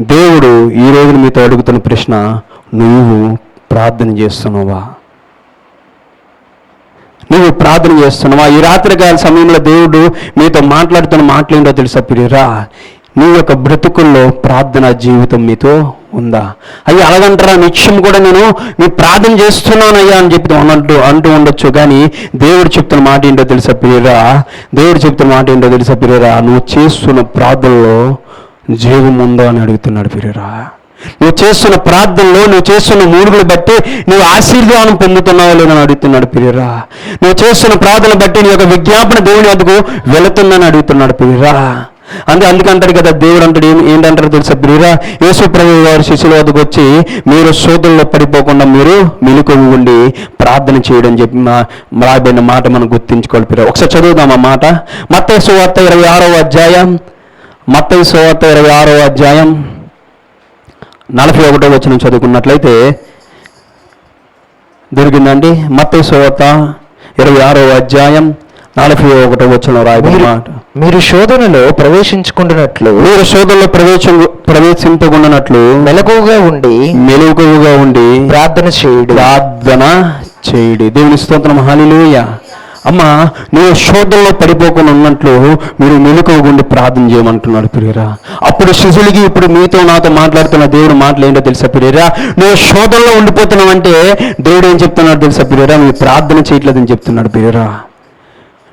దేవుడు ఈ రోజున మీతో అడుగుతున్న ప్రశ్న నువ్వు ప్రార్థన చేస్తున్నావా? నువ్వు ప్రార్థన చేస్తున్నావా? ఈ రాత్రికాల సమయంలో దేవుడు మీతో మాట్లాడుతున్న మాట్లాడిందో తెలుసా ప్రియురా? నీ యొక్క బ్రతుకుల్లో ప్రార్థన జీవితం మీతో ఉందా? అయ్యా అలాగంటారా? నిత్యం కూడా నేను మీ ప్రార్థన చేస్తున్నానయ్యా అని చెప్తే అన్నట్టు అంటూ ఉండొచ్చు కానీ దేవుడు చెప్తున్న మాట ఏంటో తెలుసా ప్రియురా? దేవుడు చెప్తున్న మాట ఏంటో తెలుసా ప్రియురా? నువ్వు చేస్తున్న ప్రార్థనలో జీవం ఉందో అని అడుగుతున్నాడు పిరిరా. నువ్వు చేస్తున్న ప్రార్థనలో నువ్వు చేస్తున్న మూడుగులు బట్టి నువ్వు ఆశీర్వాదం పొందుతున్నావో లేదని అడుగుతున్నాడు పిరిరా. నువ్వు చేస్తున్న ప్రార్థన బట్టి నీ యొక్క విజ్ఞాపన దేవుని వద్దకు వెళుతుందని అడుగుతున్నాడు పిరిరా. అంటే అందుకంటాడు కదా దేవుడు అంటాడు ఏం ఏంటంటారు తెలుసా ప్రియరా యేసు ప్రభు వారి శిష్యుల వద్దకు వచ్చి మీరు శోధుల్లో పడిపోకుండా మీరు మెలుకొని ఉండి ప్రార్థన చేయడం చెప్పి మా రాబడిన మాట మనం గుర్తించుకోవాలి ఒకసారి చదువుదాం ఆ మాట. మత్స్సు వార్త ఇరవై ఆరో అధ్యాయం మత్తయి సువార్త ఇరవై ఆరో అధ్యాయం నలభై ఒకటో వచ్చిన చదువుకున్నట్లయితే దొరికిందండి. మత్తయి సువార్త ఇరవై ఆరో అధ్యాయం నలభై ఒకటో వచ్చిన రాయబడిన మీరు శోధనలో ప్రవేశించుకుంటున్నట్లు మీరు సోదరులో ప్రవేశం ప్రవేశింపకుండానట్లు మెలకువగా ఉండి మెలుగుగా ఉండి ప్రార్థన చేయుడు. ప్రార్థన చేయడి. దేవుని స్తోత్రం. హాలిలోయ అమ్మ నువ్వు శోధనలో పడిపోకుండా ఉన్నట్లు మీరు మెలుకోగుండి ప్రార్థన చేయమంటున్నాడు ప్రియరా. అప్పుడు శిశులకి ఇప్పుడు మీతో నాతో మాట్లాడుతున్న దేవుడు మాటలు ఏంటో తెలుసా ప్రియరా? నువ్వు శోధనలో ఉండిపోతున్నావు అంటే దేవుడు ఏం చెప్తున్నాడు తెలుసా ప్రియరా? నువ్వు ప్రార్థన చేయట్లేదని చెప్తున్నాడు ప్రియరా.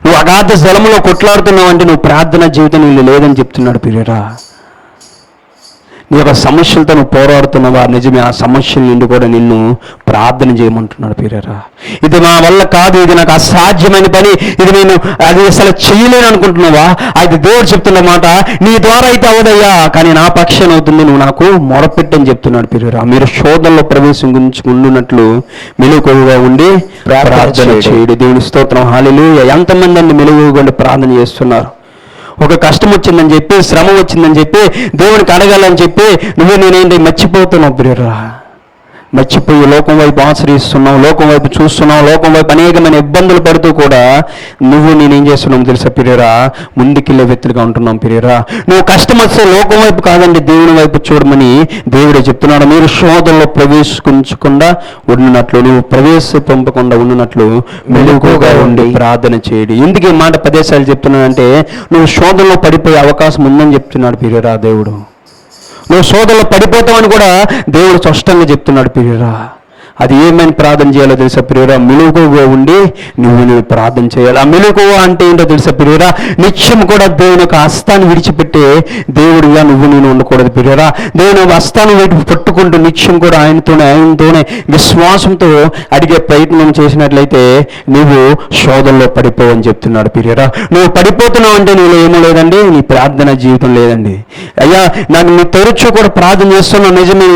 నువ్వు అగాధ జలములో కొట్లాడుతున్నావు అంటే నువ్వు ప్రార్థన జీవితం నీళ్ళు లేదని చెప్తున్నాడు ప్రియరా. నీ యొక్క సమస్యలతో నువ్వు పోరాడుతున్నావా నిజమే ఆ సమస్యల నుండి కూడా నిన్ను ప్రార్థన చేయమంటున్నాడు పీరరా ఇది నా వల్ల కాదు ఇది నాకు అసాధ్యమైన పని ఇది నేను అది అసలు చేయలేను అనుకుంటున్నావా? అది దేవుడు చెప్తున్న మాట నీ ద్వారా అయితే అవదయ్యా కానీ నా పక్షాన అవుతుంది నువ్వు నాకు మొరపెట్టని చెప్తున్నాడు పీరరా మీరు శోధనలో ప్రవేశం గురించి ఉండున్నట్లు మెలుగుగా ఉండి ప్రార్థన చేయుడి. దేవుని స్తోత్రం. హాలిలు ఎంతమంది మెలుగుగా ఉండి ప్రార్థన చేస్తున్నారు? ఒక కష్టం వచ్చిందని చెప్పి శ్రమ వచ్చిందని చెప్పి దేవునికి అడగాలని చెప్పి నువ్వు నేనేంటి మర్చిపోతున్నావు ప్రియరా? మర్చిపోయి లోకం వైపు ఆశ్రయిస్తున్నావు లోకం వైపు చూస్తున్నావు లోకం వైపు అనేకమైన ఇబ్బందులు పడుతూ కూడా నువ్వు నేనేం చేస్తున్నావు తెలుసా పిరియరా? ముందుకెళ్ళే వ్యక్తులుగా ఉంటున్నాం పిరియరా. నువ్వు కష్టం వస్తే లోకం వైపు కాదండి దేవుని వైపు చూడమని దేవుడే చెప్తున్నాడు. మీరు శోధనలో ప్రవేశించకుండా ఉండినట్లు నువ్వు ప్రవేశింపకుండా ఉండినట్లు మెలుగుగా ఉండి ప్రార్థన చేయడి. ఎందుకు ఈ మాట పదేసార్లు చెప్తున్నానంటే నువ్వు శోధనలో పడిపోయే అవకాశం ఉందని చెప్తున్నాడు పిరియరా దేవుడు. నువ్వు శోధనలో పడిపోతావని కూడా దేవుడు స్పష్టంగా చెప్తున్నాడు ప్రియరా అది ఏమైనా ప్రార్థన చేయాలో తెలుసా ప్రియురా? మెలుగుగా ఉండి నువ్వు నువ్వు ప్రార్థన చేయాలి. ఆ మెలుగువ అంటే ఏంటో తెలుసా ప్రియురా? నిత్యం కూడా దేవుని యొక్క హస్తాన్ని విడిచిపెట్టే దేవుడిగా నువ్వు నేను ఉండకూడదు ప్రియురా. దేవుని హస్తాన్ని వైపు పట్టుకుంటూ నిత్యం కూడా ఆయనతోనే ఆయనతోనే విశ్వాసంతో అడిగే ప్రయత్నం చేసినట్లయితే నువ్వు శోధనలో పడిపోవని చెప్తున్నాడు ప్రియురా. నువ్వు పడిపోతున్నావు అంటే నీలో ఏమో లేదండి నీ ప్రార్థన జీవితం లేదండి. అయ్యా నాకు నీ తరచు కూడా ప్రార్థన చేస్తున్నావు నిజమే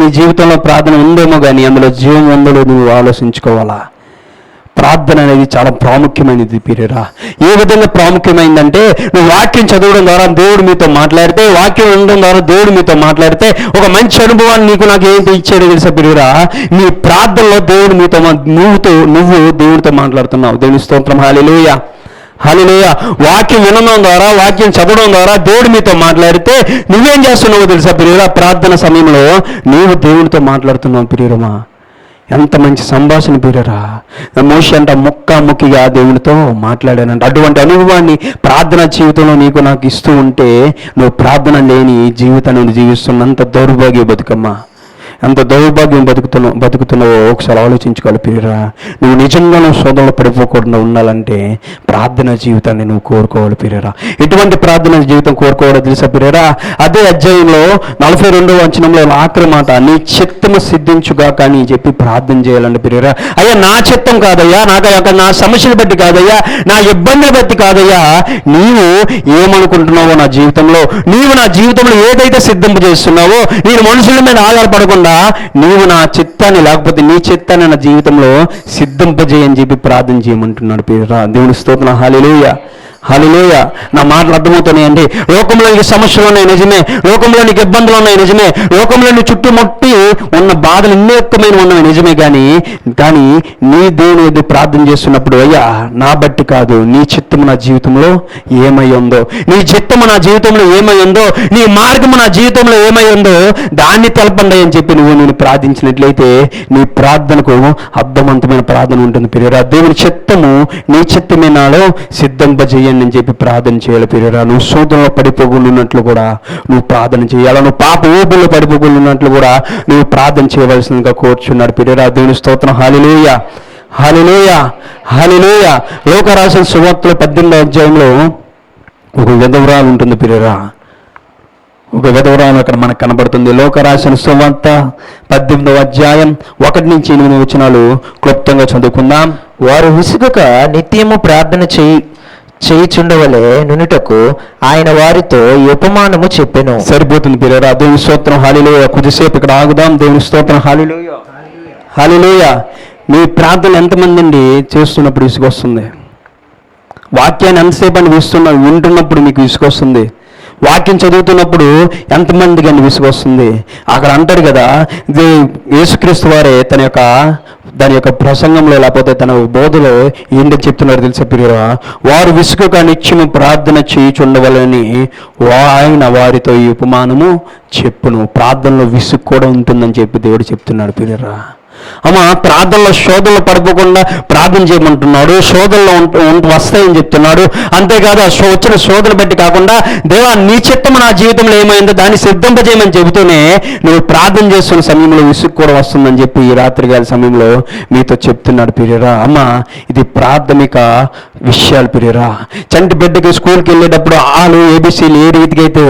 నీ జీవితంలో ప్రార్థన ఉందేమో కానీ అందులో జీవం ఉందో నువ్వు ఆలోచించుకోవాలా? ప్రార్థన అనేది చాలా ప్రాముఖ్యమైనది పీరియరా ఏ విధంగా ప్రాముఖ్యమైందంటే నువ్వు వాక్యం చదవడం ద్వారా దేవుడు మీతో మాట్లాడితే వాక్యం ఉండడం ద్వారా దేవుడు మీతో మాట్లాడితే ఒక మంచి అనుభవాన్ని నీకు నాకు ఏంటి ఇచ్చాడో తెలుసా పీరియరా నీ ప్రార్థనలో దేవుడు మీతో నువ్వుతో నువ్వు దేవుడితో మాట్లాడుతున్నావు. దేవుని స్తోత్రం. హాలిలోయ హాలిలోయ వాక్యం వినడం ద్వారా వాక్యం చదవడం ద్వారా దేవుడు మీతో మాట్లాడితే నువ్వేం చేస్తున్నావో తెలుసా ప్రియురా ప్రార్థన సమయంలో నువ్వు దేవుడితో మాట్లాడుతున్నావు ప్రియురమా ఎంత మంచి సంభాషణ ప్రియురా మోషి అంట ముక్క ముక్కిగా దేవునితో మాట్లాడానంట. అటువంటి అనుభవాన్ని ప్రార్థన జీవితంలో నీకు నాకు ఇస్తూ ఉంటే నువ్వు ప్రార్థన లేని జీవితాన్ని జీవిస్తున్నంత దౌర్భాగ్య బతుకమ్మా. ఎంత దౌర్భాగ్యం బతుకుతున్నావు బతుకుతున్నావో ఒకసారి ఆలోచించుకోవాలి ప్రియరా నువ్వు నిజంగా నువ్వు శోధనలో పడిపోకుండా ఉండాలంటే ప్రార్థన జీవితాన్ని నువ్వు కోరుకోవాలి ప్రియరా ఎటువంటి ప్రార్థన జీవితం కోరుకోవాలో తెలుసా ప్రియరా అదే అధ్యాయంలో నలభై రెండవ వచనంలో ఆఖరి మాట నీ చిత్తము సిద్ధించుగా కానీ చెప్పి ప్రార్థన చేయాలండి ప్రియరా అయ్యా నా చిత్తం కాదయ్యా నాకు యొక్క నా సమస్యలు బట్టి కాదయ్యా నా ఇబ్బంది బట్టి కాదయ్యా నీవు ఏమనుకుంటున్నావో నా జీవితంలో నీవు నా జీవితంలో ఏదైతే సిద్ధింపు చేస్తున్నావో నేను మనుషుల మీద ఆధారపడకుండా నీవు నా చిత్తాన్ని లేకపోతే నీ చిత్తాన్ని నా జీవితంలో సిద్ధింపజేయని చెప్పి ప్రార్థన చేయమంటున్నాడు. పేరు దేవుని స్తోత్రం. హాలిలుయ హలిలోయ నా మాటలు అర్థమవుతున్నాయండి లోకంలో నీకు సమస్యలు ఉన్నాయి నిజమే. లోకంలో నీకు ఇబ్బందులు ఉన్నాయి నిజమే. లోకంలో నీ చుట్టుముట్టి ఉన్న బాధలు ఎన్నెక్కమైన ఉన్నాయి నిజమే కానీ కానీ నీ దేవుని ఎదురు ప్రార్థన చేస్తున్నప్పుడు అయ్యా నా బట్టి కాదు నీ చిత్తము నా జీవితంలో ఏమై ఉందో. నీ చిత్తము నా జీవితంలో ఏమై ఉందో నీ మార్గము నా జీవితంలో ఏమై ఉందో దాన్ని తెలపండి అని చెప్పి నువ్వు నేను ప్రార్థించినట్లయితే నీ ప్రార్థనకు అర్థవంతమైన ప్రార్థన ఉంటుంది. పిరియరా దేవుని చిత్తము నీ చిత్తమే నాలో సిద్ధింపజేయండి. అని చెప్పి ప్రార్థన చేయాలి పిరియరా నువ్వు సూదంలో పడిపోకుండా కూడా నువ్వు ప్రార్థన చేయాలి? నువ్వు పాప ఊపుల్లో పడిపోకుండా కూడా నువ్వు ప్రార్థన చేయవలసిందిగా కోరుచున్నాడు పిరియరా దేవుని స్తోత్రం. హాలిలోయ హాలిలోయ హాలిలేయ లోకరాశి సువార్తలో పద్దెనిమిదో అధ్యాయంలో ఒక విధవరాలు ఉంటుంది పిరియరా ఒక విధవరాలు అక్కడ మనకు కనబడుతుంది. లోకరాశన సువార్త పద్దెనిమిదవ అధ్యాయం ఒకటి నుంచి ఎనిమిది వచనాలు క్లుప్తంగా చదువుకుందాం. వారు విసుగక నిత్యము ప్రార్థన చేయి చేయిచుండవలే నునుటకు ఆయన వారితో ఈ ఉపమానము చెప్పెను. సరిపోతుంది పిల్లరా దేవుని స్తోత్రం హాలిలోయ కొద్దిసేపు ఇక్కడ ఆగుదాం దేవుని స్తోత్రం హాలిలోయ హాలిలోయ మీ ప్రార్థన ఎంతమంది అండి చేస్తున్నప్పుడు విసుగొస్తుంది? వాక్యాన్ని ఎంతసేపు అని విస్తున్నా వింటున్నప్పుడు మీకు విసుగొస్తుంది? వాక్యం చదువుతున్నప్పుడు ఎంతమందికి కానీ విసుగొస్తుంది? అక్కడ అంటారు కదా ఇది యేసుక్రీస్తు వారే తన యొక్క దాని యొక్క ప్రసంగంలో లేకపోతే తన బోధలో ఏంటి చెప్తున్నారు తెలిసే ప్రియురా వారు విసుగక నిత్యము ప్రార్థన చేయుచుండవలని ఆయన వారితో ఈ ఉపమానము చెప్పును. ప్రార్థనలో విసుగు కూడా ఉంటుందని చెప్పి దేవుడు చెప్తున్నాడు ప్రియురా. అమ్మ ప్రార్థనలో శోధనలు పడిపోకుండా ప్రార్థన చేయమంటున్నాడు శోధనలో ఉంట- వస్తాయని చెప్తున్నాడు. అంతేకాదు ఆ శో- వచ్చిన శోధన బట్టి కాకుండా దేవా నీ చిత్తము నా జీవితంలో ఏమైందో దాన్ని సిద్ధింపజేయమని చెబుతూనే నువ్వు ప్రార్థన చేస్తున్న సమయంలో విసుగు కూడా వస్తుందని చెప్పి ఈ రాత్రి గారి సమయంలో మీతో చెప్తున్నాడు పిరియరా. అమ్మ ఇది ప్రాథమిక విషయాలు పిరియరా. చంటి బిడ్డకి స్కూల్కి వెళ్ళేటప్పుడు ఆలు ఏబిసిలు ఏ రీతిగా అయితే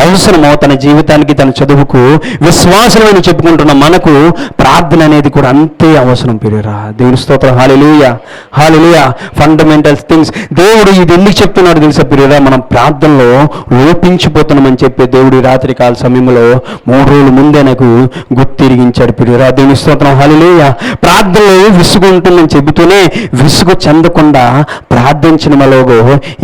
అవసరమో తన జీవితానికి తన చదువుకు విశ్వాసమని చెప్పుకుంటున్న మనకు ప్రార్థన అనేది కూడా అంతే అవసరం పిరియరా దేవుని స్తోత్రం. హాలిలుయ హాలిలుయ ఫండమెంటల్ థింగ్స్ దేవుడు ఇది ఎందుకు చెప్తున్నాడు తెలుసా పిరియరా మనం ప్రార్థనలో లోపించిపోతున్నామని చెప్పి దేవుడు రాత్రి కాల సమయంలో మూడు రోజుల ముందే నాకు గుర్తిరిగించాడు పిరియరా దేవుని స్తోత్రం. హాలిలుయ ప్రార్థనలో విసుగు ఉంటుందని చెబుతూనే విసుగు చెందకుండా ప్రార్థించిన మలోగో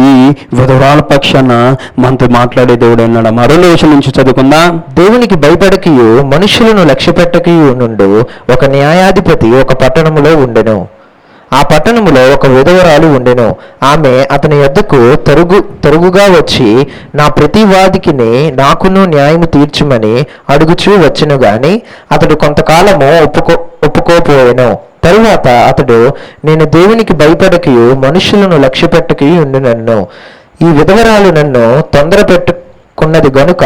ఈ విధవరాల పక్షాన మనతో మాట్లాడే దేవుడు అన్నాడు మరో నిమిషం నుంచి చదువుకుందా. దేవునికి భయపడకయు మనుషులను లక్ష్యపెట్టకయు నుండు ఒక న్యాయాధిపతి ఒక పట్టణములో ఉండెను. ఆ పట్టణములో ఒక విధవరాలు ఉండెను. ఆమె అతని యొద్దకు తరుగు తరుగుగా వచ్చి నా ప్రతివాదికిని నాకును న్యాయము తీర్చుమని అడుగుచూ వచ్చెను గాని అతడు కొంతకాలము ఒప్పుకో ఒప్పుకోపోయెను. తరువాత అతడు నేను దేవునికి భయపడకయు మనుషులను లక్ష్యపెట్టకయు ఉండునన్ను. ఈ విధవరాలు నన్ను తొందర పెట్టుకున్నది గనుక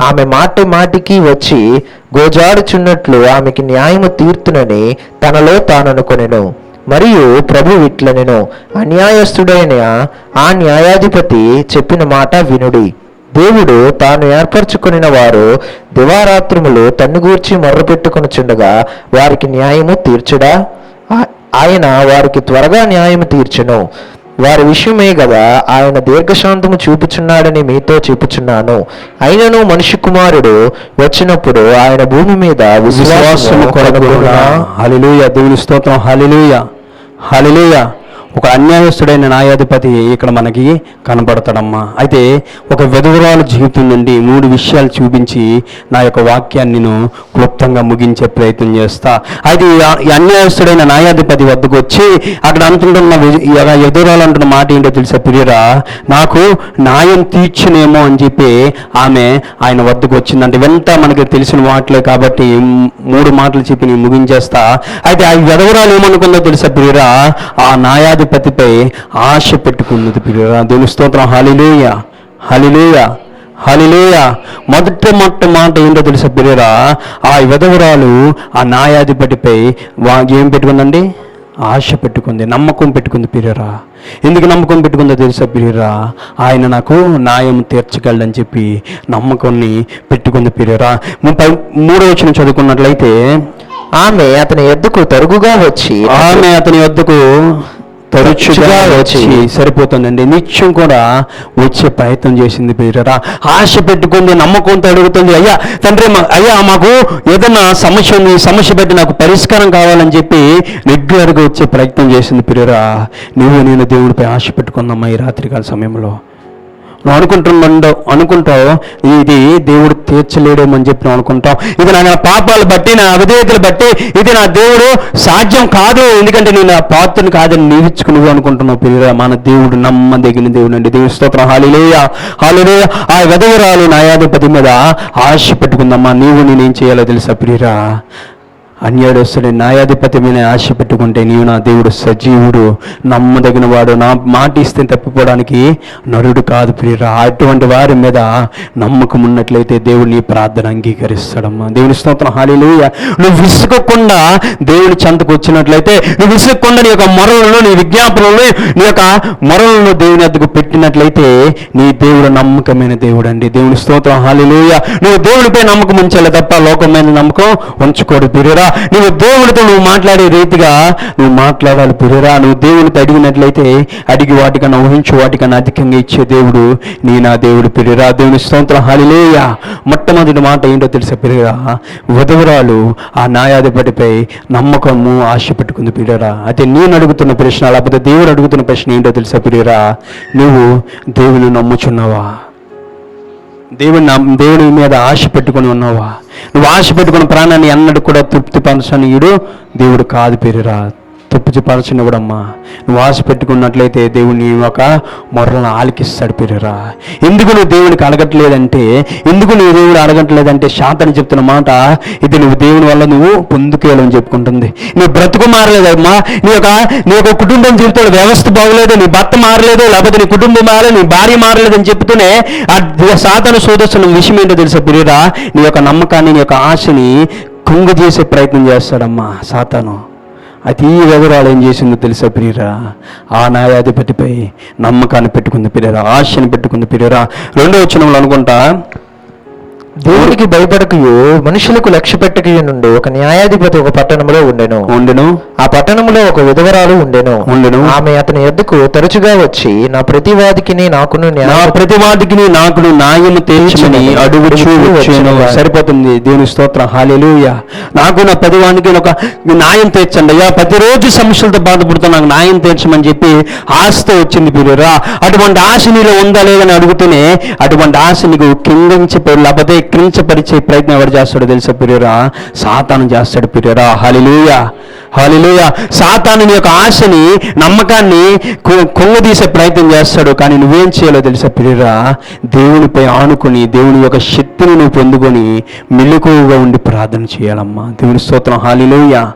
ఆమె మాటి మాటికి వచ్చి గోజాడుచున్నట్లు ఆమెకి న్యాయము తీర్తునని తనలో తాననుకొనెను. మరియు ప్రభు ఇట్లనెను. అన్యాయస్తుడైన ఆ న్యాయాధిపతి చెప్పిన మాట వినుడి. దేవుడు తాను ఏర్పరచుకొనిన వారు దివారాత్రములు తన్నుగూర్చి మొర్రపెట్టుకొనుచుండగా వారికి న్యాయము తీర్చుడా? ఆయన వారికి త్వరగా న్యాయము తీర్చును. వారి విషయమే కదా ఆయన దీర్ఘశాంతము చూపుచున్నాడని మీతో చెప్పుచున్నాను అయినను మనిషి కుమారుడు వచ్చినప్పుడు ఆయన భూమి మీద విశ్వాసము? హలిలుయ దేవుని స్తోత్రం. హలిలుయ హలిలుయ ఒక అన్యాయస్తుడైన న్యాయాధిపతి ఇక్కడ మనకి కనబడతాడమ్మా. అయితే ఒక విధవరాలు జీవితం నుండి మూడు విషయాలు చూపించి నా యొక్క వాక్యాన్ని నేను క్లుప్తంగా ముగించే ప్రయత్నం చేస్తా. అయితే ఈ అన్యాయస్తుడైన న్యాయాధిపతి వద్దకు వచ్చి అక్కడ అంటుంటున్న ఎదురాలు అంటున్న మాట ఏంటో తెలుసా ప్రియరా? నాకు న్యాయం తీర్చునేమో అని చెప్పి ఆమె ఆయన వద్దకు వచ్చిందంటే. వెంట మనకి తెలిసిన మాటలే కాబట్టి మూడు మాటలు చెప్పి నేను ముగించేస్తా. అయితే ఆ విధవరాలు ఏమనుకుందో తెలుసా ప్రియరా? ఆ న్యాయాధిపతిపై ఆశ పెట్టుకున్నది ప్రియరా దేవుని స్తోత్రం. హలిలేయ హలిలేయ హలిలేయ మొదటి మొట్ట మాట ఏంటో తెలుసా ప్రియరా ఆ విధవరాలు ఆ న్యాయాధిపతిపై వా ఏం పెట్టుకుందండి? ఆశ పెట్టుకుంది నమ్మకం పెట్టుకుంది పిరియరా ఎందుకు నమ్మకం పెట్టుకుందో తెలుసా పిరియరా ఆయన నాకు న్యాయం తీర్చగలడని చెప్పి నమ్మకాన్ని పెట్టుకుంది పిరియరా ముప్పై మూడో వచ్చిన చదువుకున్నట్లయితే ఆమె అతని ఎద్దుకు తరుగుగా వచ్చి ఆమె అతని వద్దకు తరచుగా వచ్చి సరిపోతుందండి. నిత్యం కూడా వచ్చే ప్రయత్నం చేసింది ప్రియరా ఆశ పెట్టుకుంది నమ్మకంతో అడుగుతుంది అయ్యా తండ్రి అయ్యా మాకు ఏదైనా సమస్య ఉంది సమస్య పెట్టి నాకు పరిష్కారం కావాలని చెప్పి రెగ్యులర్గా వచ్చే ప్రయత్నం చేసింది ప్రియరా నువ్వు నేను దేవుడిపై ఆశ పెట్టుకుందమ్మా ఈ రాత్రికాల సమయంలో. నువ్వు అనుకుంటుండవు అనుకుంటావు ఇది దేవుడు తీర్చలేడేమో అని చెప్పి నువ్వు అనుకుంటావు. ఇది నా పాపాలు బట్టి నా అవిధేయతలు బట్టి ఇది నా దేవుడు సాధ్యం కాదు. ఎందుకంటే నేను నా పాత్రను కాదని నీవిచ్చుకు నువ్వు అనుకుంటున్నావు. పిల్లరా మన దేవుడు నమ్మదగిన దేవుడు అండి. దేవుని స్తోత్రం. హాలిలేయ హాలిలేయ ఆ విధవరాలు న్యాయాధిపతి మీద ఆశ పెట్టుకుందమ్మా. నీవు నేనేం చేయాలో తెలుసా ప్రియరా? అన్యాయస్తుడి న్యాయాధిపతి మీద ఆశ పెట్టుకుంటే నీవు నా దేవుడు సజీవుడు నమ్మదగిన వాడు నా మాట ఇస్తే తప్పిపోవడానికి నరుడు కాదు ప్రియరా. అటువంటి వారి మీద నమ్మకం ఉన్నట్లయితే దేవుడు నీ ప్రార్థన అంగీకరిస్తాడమ్మా. దేవుని స్తోత్రం. హాలీలుయ నువ్వు విసుగకుండా దేవుడి చెంతకు వచ్చినట్లయితే నువ్వు విసుగకుండా నీ యొక్క మొరలను నీ విజ్ఞాపనలు నీ యొక్క మొరలను దేవుని అద్దకు పెట్టినట్లయితే నీ దేవుడు నమ్మకమైన దేవుడు అండి దేవుని స్తోత్రం. హాలీలుయ నువ్వు దేవుడిపై నమ్మకం ఉంచాలి తప్ప లోకమైన నమ్మకం ఉంచుకోడు ప్రియురా. నువ్వు దేవుడితో నువ్వు మాట్లాడే రీతిగా నువ్వు మాట్లాడాలి పిరురా నువ్వు దేవుడితో అడిగినట్లయితే అడిగి వాటికన్నా ఊహించు వాటికన్నా అధికంగా ఇచ్చే దేవుడు నీ నా దేవుడు పిరురా దేవుని స్తోత్రం. హాలిలేయ మొట్టమొదటి మాట ఏంటో తెలుసా పిరురా వధువురాలు ఆ న్యాయాధిపతిపై నమ్మకము ఆశ పెట్టుకుంది పిరురా అయితే నేను అడుగుతున్న ప్రశ్న లేకపోతే దేవుడు అడుగుతున్న ప్రశ్న ఏంటో తెలుసా పిరురా నువ్వు దేవుని నమ్ముచున్నావా? దేవుని దేవుని మీద ఆశ పెట్టుకుని ఉన్నావా? నువ్వు ఆశ పెట్టుకున్న ప్రాణాన్ని ఎన్నడూ కూడా తృప్తిపరచనీయుడు దేవుడు కాదు పేరురా. తృప్తిపరచనివ్వడమ్మా నువ్వు ఆశ పెట్టుకున్నట్లయితే దేవుని ఒక మొర్రను ఆలకిస్తాడు పేరురా ఎందుకు నువ్వు దేవునికి అడగట్లేదంటే ఎందుకు నువ్వు దేవుడు అడగట్లేదంటే శాంతని చెప్తున్న మాట ఇది నువ్వు దేవుని వల్ల నువ్వు పొందుకేయాలని చెప్పుకుంటుంది. నీ బ్రతుకు మారలేదమ్మా. నీ యొక్క నీ యొక్క కుటుంబం జీవితంలో వ్యవస్థ బాగలేదు నీ భర్త మారలేదు లేకపోతే నీ కుటుంబం మారలేదు నీ భార్య మారలేదు అని చెప్తూనే ఆ సాధన సోదస్తున్న విషయం ఏంటో తెలుసా పిరియరా నీ యొక్క నమ్మకాన్ని నీ యొక్క ఆశని కుంగు చేసే ప్రయత్నం చేస్తాడమ్మా సాతాను. అయితే ఈ వివరాలు ఏం చేసిందో తెలుసా ప్రియరా? ఆ న్యాయాధిపతిపై నమ్మకాన్ని పెట్టుకుంది ప్రియరా ఆశని పెట్టుకుంది ప్రియరా. రెండో వచనంలో అనుకుంటా దేవునికి భయపడకయు మనుషులకు లక్ష్య పెట్టకయు నుండి ఒక న్యాయాధిపతి ఒక పట్టణంలో ఉండెను. ఉండెను. ఆ పట్టణంలో ఒక విధవరాలు ఉండెను. ఉండెను. ఆమె అతని ఎద్దుకు తరచుగా వచ్చి నా ప్రతివాదికి నాకును నా న్యాయ ప్రతివాదికి నాకును న్యాయము తీర్చమని అడుగుచూ వచ్చాను. సరిపోతుంది. దేవుని స్తోత్రం. హాలేలుయ నాకు నా ప్రతివానికి ఒక న్యాయం తీర్చండి. అయ్యా ప్రతిరోజు సమస్యలతో బాధపడుతున్నా నాకు న్యాయం తీర్చమని చెప్పి ఆశతో వచ్చింది పిరురా అటువంటి ఆశ నీలో ఉందా లేదని అడుగుతూనే అటువంటి ఆశ నీకు కిందించే లేకపోతే కించపరిచే ప్రయత్నం ఎవరు చేస్తాడో తెలుసా పిరురా సాతాను చేస్తాడు పిరియరా. హాలిలుయ హాలిలుయ సాతాను నీ యొక్క ఆశని నమ్మకాన్ని కు- కుంగదీసే ప్రయత్నం చేస్తాడు. కానీ నువ్వేం చేయాలో తెలుసా పిరియరా? దేవునిపై ఆనుకుని దేవుని యొక్క శక్తిని నువ్వు పొందుకొని మెలకువగా ఉండి ప్రార్థన చేయాలమ్మా. దేవుని స్తోత్రం. హాలిలోయ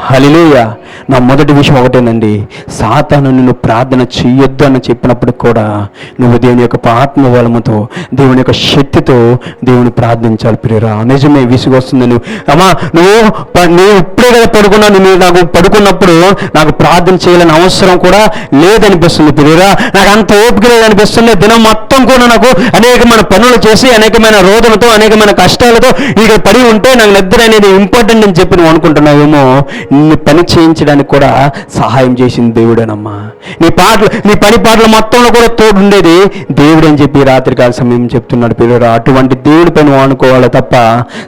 హలిలేయ నా మొదటి విషయం ఒకటేనండి. సాతాను నిన్ను ప్రార్థన చెయ్యొద్దు అని చెప్పినప్పుడు కూడా నువ్వు దేవుని యొక్క ఆత్మబలముతో దేవుని యొక్క శక్తితో దేవుని ప్రార్థించాలి ప్రియరా. నిజమే విసుగొస్తుంది నువ్వు. అమ్మా నువ్వు ప- నువ్వు ఇప్పుడే కదా పడుకున్నా నువ్వు నాకు పడుకున్నప్పుడు నాకు ప్రార్థన చేయాలని అవసరం కూడా లేదనిపిస్తుంది ప్రియరా. నాకు అంత ఓపిక లేదనిపిస్తుంది. దినం మొత్తం కూడా నాకు అనేకమైన పనులు చేసి అనేకమైన రోదనతో అనేకమైన కష్టాలతో ఇక పడి ఉంటే నాకు నిద్ర అనేది ఇంపార్టెంట్ అని చెప్పి నువ్వు అనుకుంటున్నావేమో. నిన్ను పని చేయించడానికి కూడా సహాయం చేసింది దేవుడేనమ్మా. నీ పాటలు నీ పని పాటలు మొత్తంలో కూడా తోడుండేది దేవుడు అని చెప్పి రాత్రికాల సమయం చెప్తున్నాడు పిల్లరా. అటువంటి దేవుడి పైన వాడుకోవాలి అనుకోవాలి తప్ప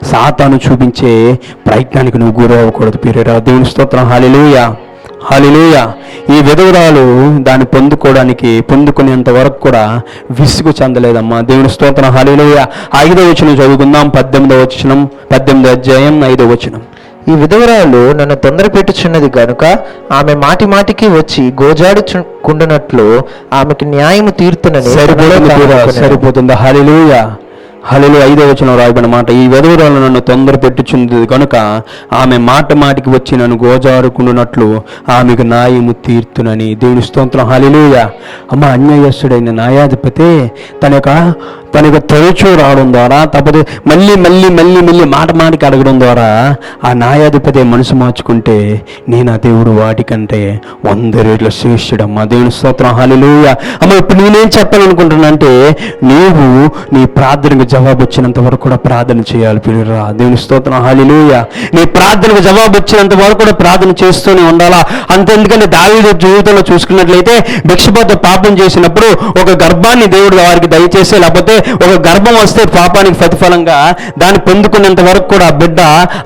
సాతాను చూపించే ప్రయత్నానికి నువ్వు గురవ్వకూడదు పిల్లరా. దేవుని స్తోత్రం. హాలిలుయా హాలిలుయ ఈ విధవరాలు దాన్ని పొందుకోవడానికి పొందుకునేంత వరకు కూడా విసుగు చెందలేదమ్మా. దేవుని స్తోత్రం. హాలిలుయ ఐదో వచనం చదువుకుందాం. పద్దెనిమిదో వచనం పద్దెనిమిదో అధ్యాయం ఐదో వచనం. ఈ విధవరాలు నన్ను తొందర పెట్టుచున్నది గనుక ఆమె మాటి మాటికి వచ్చి గోజాడుచుకుండునట్లు ఆమెకి న్యాయము తీర్తునని సరిపోతుంది హలిలుయ హలో ఐదో వచనం రాయబడిన మాట ఈ వెధవరాలు నన్ను తొందర పెట్టుచుంది కనుక ఆమె మాట మాటికి వచ్చి నన్ను గోజారుకుండునట్లు ఆమెకు న్యాయము తీర్తునని దేవుని స్తోత్రం. హలిలుయ అమ్మ అన్యాయస్తుడైన న్యాయాధిపతి తన యొక్క తన యొక్క తరచూ రావడం ద్వారా తప్పదు మళ్ళీ మళ్ళీ మళ్ళీ మళ్ళీ మాట మాటికి అడగడం ద్వారా ఆ న్యాయాధిపతి మనసు మార్చుకుంటే నేను ఆ దేవుడు వాటికంటే వంద రేట్ల శ్రేష్ఠుడమ్మా. దేవుని స్తోత్రం. హాలిలుయ అమ్మ ఇప్పుడు నేనేం చెప్పాలనుకుంటున్నా అంటే నీవు నీ ప్రార్థనకు జవాబు వచ్చినంత వరకు కూడా ప్రార్థన చేయాలి పిల్లరా. దేవుని స్తోత్రం. హాలిలూయ నీ ప్రార్థనకు జవాబు వచ్చినంత వరకు కూడా ప్రార్థన చేస్తూనే ఉండాలా? అంత ఎందుకంటే దావీదు జీవితంలో చూసుకున్నట్లయితే భిక్షపోత పాపం చేసినప్పుడు ఒక గర్భాన్ని దేవుడు వారికి దయచేసి లేకపోతే ఒక గర్భం వస్తే పాపానికి ప్రతిఫలంగా దాన్ని పొందుకునేంత వరకు కూడా ఆ బిడ్డ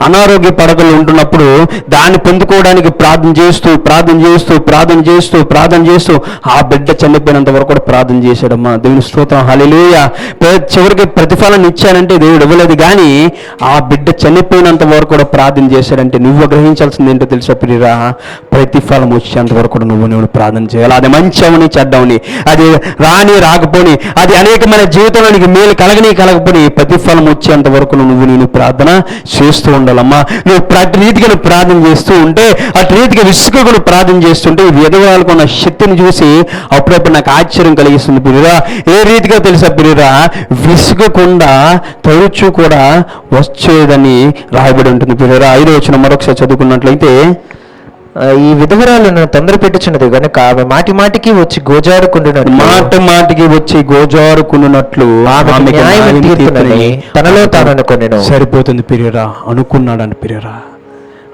అనారోగ్య పడకలు ఉంటున్నప్పుడు దాన్ని పొందుకోవడానికి ప్రార్థన చేస్తూ ప్రార్థన చేస్తూ ప్రార్థన చేస్తూ ప్రార్థన చేస్తూ ఆ బిడ్డ చనిపోయినంత వరకు కూడా ప్రార్థన చేశాడమ్మా. దేవుని స్తోత్రం. హల్లెలూయ. చివరికి చివరికి ప్రతిఫలాన్ని ఇచ్చానంటే దేవుడు ఇవ్వలేదు కానీ ఆ బిడ్డ చనిపోయినంత వరకు కూడా ప్రార్థన చేశాడంటే నువ్వు గ్రహించాల్సింది ఏంటో తెలుసా ప్రియరా? ప్రతిఫలం వచ్చేంత వరకు కూడా నువ్వు నువ్వు ప్రార్థన చేయాలి. అది మంచి అవని చెడ్డవని అది రాని రాకపోని అది అనేకమైన జీవితంలో నీకు మేలు కలగని కలగపోని ప్రతిఫలం వచ్చేంత వరకు నువ్వు నేను ప్రార్థన చేస్తూ ఉండాలమ్మా. నువ్వు ప్రతి రీతిగా నువ్వు ప్రార్థన చేస్తూ ఉంటే అటు రీతిగా విసుకులు ప్రార్థన చేస్తుంటే ఈ విధవాళ్ళకు ఉన్న శక్తిని చూసి అప్పుడప్పుడు నాకు ఆశ్చర్యం కలిగిస్తుంది పిరురా ఏ రీతిగా తెలుసా పిరురా విసుగకుండా తరచూ కూడా వచ్చేదని రాయబడి ఉంటుంది పిరురా ఐదో వచ్చిన మరొకసారి చదువుకున్నట్లయితే ఈ విధవరాలను తొందర పెట్టుచున్నది గనుక ఆమె మాటి మాటికి వచ్చి గోజాడుకుంటున్నట్టు మాట మాటికి వచ్చి గోజారుకున్నట్లు తనలో తాను అనుకొనెను. సరిపోతుంది పిరియరా అనుకున్నాడని పిరియరా.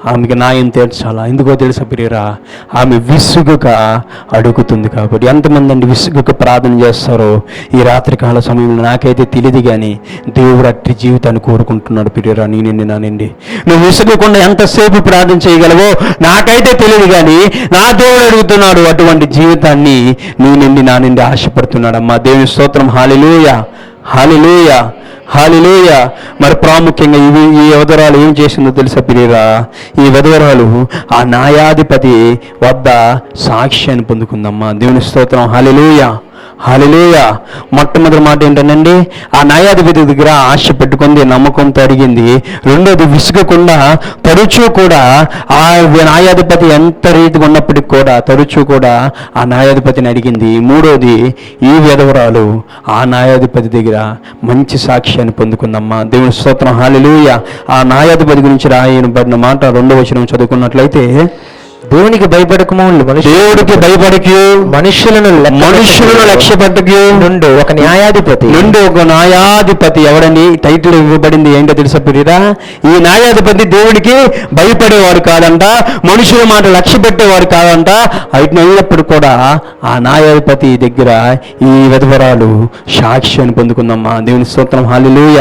ఆమెకి న్యాయం తీర్చాలా? ఎందుకో తెలుసా ప్రియరా? ఆమె విసుగుగా అడుగుతుంది కాబట్టి. ఎంతమంది అండి విసుగుగా ప్రార్థన చేస్తారో? ఈ రాత్రికాల సమయంలో నాకైతే తెలియదు కానీ దేవుడు అట్టి జీవితాన్ని కోరుకుంటున్నాడు పిరియరా. నేనండి నానండి నువ్వు విసుగకుండా ఎంతసేపు ప్రార్థన చేయగలవో నాకైతే తెలియదు కానీ నా దేవుడు అడుగుతున్నాడు అటువంటి జీవితాన్ని నీ నుండి నా నుండి దేవుని స్తోత్రం. హాలిలోయ. Hallelujah hallelujah. మరి ప్రాముఖ్యంగా ఇవి ఈ వధురాలు ఏం చేసిందో తెలుసా పిరియరా? ఈ వధువరాలు ఆ న్యాయాధిపతి వద్ద సాక్ష్యాన్ని పొందుకుందమ్మా. దేవుని స్తోత్రం. హాలిలోయ. హాలిలేయ మొట్టమొదటి మాట ఏంటండి ఆ న్యాయాధిపతి దగ్గర ఆశ పెట్టుకుంది నమ్మకంతో అడిగింది. రెండోది విసుగకుండా తరచూ కూడా ఆ న్యాయాధిపతి ఎంత రీతిగా ఉన్నప్పటికీ కూడా తరచూ కూడా ఆ న్యాయాధిపతిని అడిగింది. మూడోది ఈ విధవరాలు ఆ న్యాయాధిపతి దగ్గర మంచి సాక్ష్యాన్ని పొందుకుందమ్మా. దేవుని స్తోత్రం. హాలిలూయ ఆ న్యాయాధిపతి గురించి రాయబడిన మాట రెండో వచనం చదువుకున్నట్లయితే దేవునికి భయపడకము మనుషు దేవుడికి భయపడకి మనుషులను మనుషులను లక్ష్య పెట్టకి నుండి ఒక న్యాయాధిపతి. నుండి ఒక న్యాయాధిపతి ఎవడని టైటిల్ ఇవ్వబడింది ఏంటో తెలుసా ఈ న్యాయాధిపతి దేవుడికి భయపడేవాడు కాదంట మనుషుల మాట లక్ష్య పెట్టేవాడు కాదంట అయినప్పుడు కూడా ఆ న్యాయాధిపతి దగ్గర ఈ విధవరాలు సాక్ష్యాన్ని పొందుకుందమ్మా. దేవుని స్తోత్రం. హాలిలూయ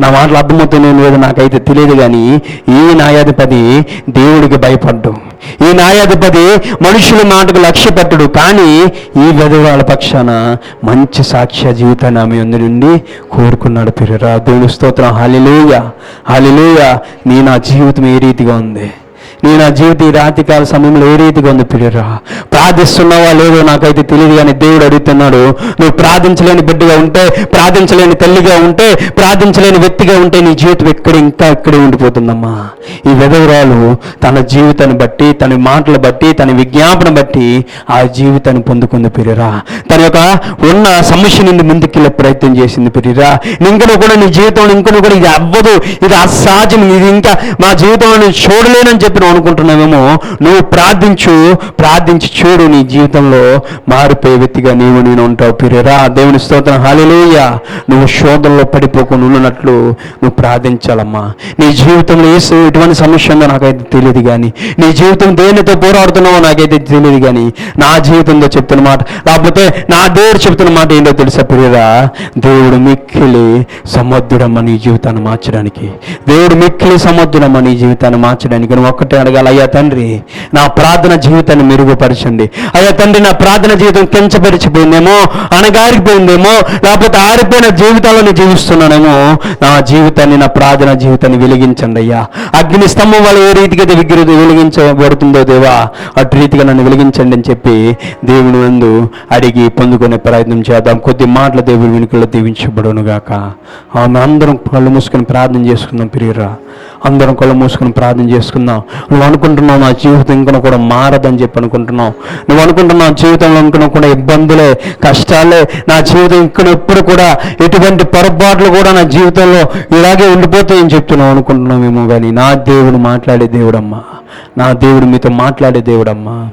నా మాటలు అర్థమవుతున్నాయి లేదో నాకైతే తెలియదు కానీ ఈ న్యాయాధిపతి దేవుడికి భయపడ్డు. ఈ న్యాయాధిపతి మనుషుల మాటకు లక్ష్య పెట్టడు కానీ ఈ విధవరాల పక్షాన మంచి సాక్ష్య జీవితాన్ని ఆమె అందు నుండి కోరుకున్నాడు పిరురా. దేవుని స్తోత్రం. హాలిలూయ హాలిలోయ నీ నా జీవితం ఏ రీతిగా ఉంది? నీ నా జీవిత ఈ రాత్రికాల సమయంలో ఏ రీతిగా ఉంది పిల్లరా ప్రార్థిస్తున్నావా లేదో నాకైతే తెలియదు కానీ దేవుడు అడుగుతున్నాడు నువ్వు ప్రార్థించలేని బిడ్డగా ఉంటే ప్రార్థించలేని తల్లిగా ఉంటే ప్రార్థించలేని వ్యక్తిగా ఉంటే నీ జీవితం ఎక్కడ ఇంకా ఇక్కడే ఉండిపోతుందమ్మా. ఈ విధవరాలు తన జీవితాన్ని బట్టి తన మాటలు బట్టి తన విజ్ఞాపన బట్టి ఆ జీవితాన్ని పొందుకుంది పిరిరా తన యొక్క ఉన్న సమస్య నుండి ముందుకెళ్ళే ప్రయత్నం చేసింది పిరిరా ఇంకను కూడా నీ జీవితంలో ఇంకను కూడా ఇది అవ్వదు ఇది అసాధ్యం ఇది ఇంకా మా జీవితంలో నేను చూడలేనని చెప్పి నువ్వు అనుకుంటున్నావేమో నువ్వు ప్రార్థించు ప్రార్థించి చూడు నీ జీవితంలో మారిపోయే వ్యక్తిగా నీవు నేను ఉంటావు పిరిరా దేవుని స్తోత్రం. హాలిలోయ నువ్వు శోధనలో పడిపోకుండా ఉన్నట్లు నువ్వు ప్రార్థించాలమ్మా. నీ జీవితంలో ఏ ఎటువంటి సమస్య ఉందో నాకైతే తెలియదు కానీ నీ జీవితం దేనితో పోరాడుతున్నావో నాకైతే తెలియదు కానీ నా జీవితంలో చెప్తున్న మాట లేకపోతే నా దేవుడు చెప్తున్న మాట ఏంటో తెలుసా ప్రియరా? దేవుడు మిక్కిలి సమర్థుడమ్మ నీ జీవితాన్ని మార్చడానికి. దేవుడు మిక్కిలి సమర్థుడమ్మ నీ జీవితాన్ని మార్చడానికి. నువ్వు ఒక్కటే అడగాలి అయ్యా తండ్రి నా ప్రార్థన జీవితాన్ని మెరుగుపరచండి. అయ్యా తండ్రి నా ప్రార్థన జీవితం కించపరిచిపోయిందేమో అణగారిపోయిందేమో లేకపోతే ఆరిపోయిన జీవితాలను జీవిస్తున్నానేమో. నా జీవితాన్ని నా ప్రార్థన జీవితాన్ని వెలిగించండి అయ్యా. అగ్ని స్తంభం వల్ల ఏ రీతిగా అయితే వెలిగించబడుతుందో దేవా అటు రీతిగా నన్ను వెలిగించండి అని చెప్పి దేవుని నందు అడిగి పొందుకునే ప్రయత్నం చేద్దాం. కొద్ది మాటల దేవుడి వెనుకలో దీవించబడును గాక ఆమె అందరం కళ్ళు మూసుకొని ప్రార్థన చేసుకుందాం ప్రియురా. అందరం కళ్ళు మూసుకుని ప్రార్థన చేసుకుందాం. నువ్వు అనుకుంటున్నావు నా జీవితం ఇంకా కూడా మారదని చెప్పి అనుకుంటున్నావు. నువ్వు అనుకుంటున్నావు జీవితంలో అనుకున్నా కూడా ఇబ్బందులే కష్టాలే నా జీవితం ఇక్కడ ఎప్పుడు కూడా ఎటువంటి పొరపాట్లు కూడా నా జీవితంలో ఇలాగే ఉండిపోతాయని చెప్తున్నావు అనుకుంటున్నావేమో కానీ నా దేవుడు మాట్లాడే దేవుడమ్మా. నా దేవుడు మీతో మాట్లాడే దేవుడమ్మా.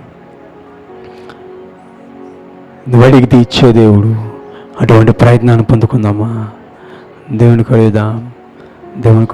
నువ్వు అడిగితే ఇచ్చే దేవుడు. అటువంటి ప్రయత్నాన్ని పొందుకుందామా? దేవుని కలుగుదాం. దేవుని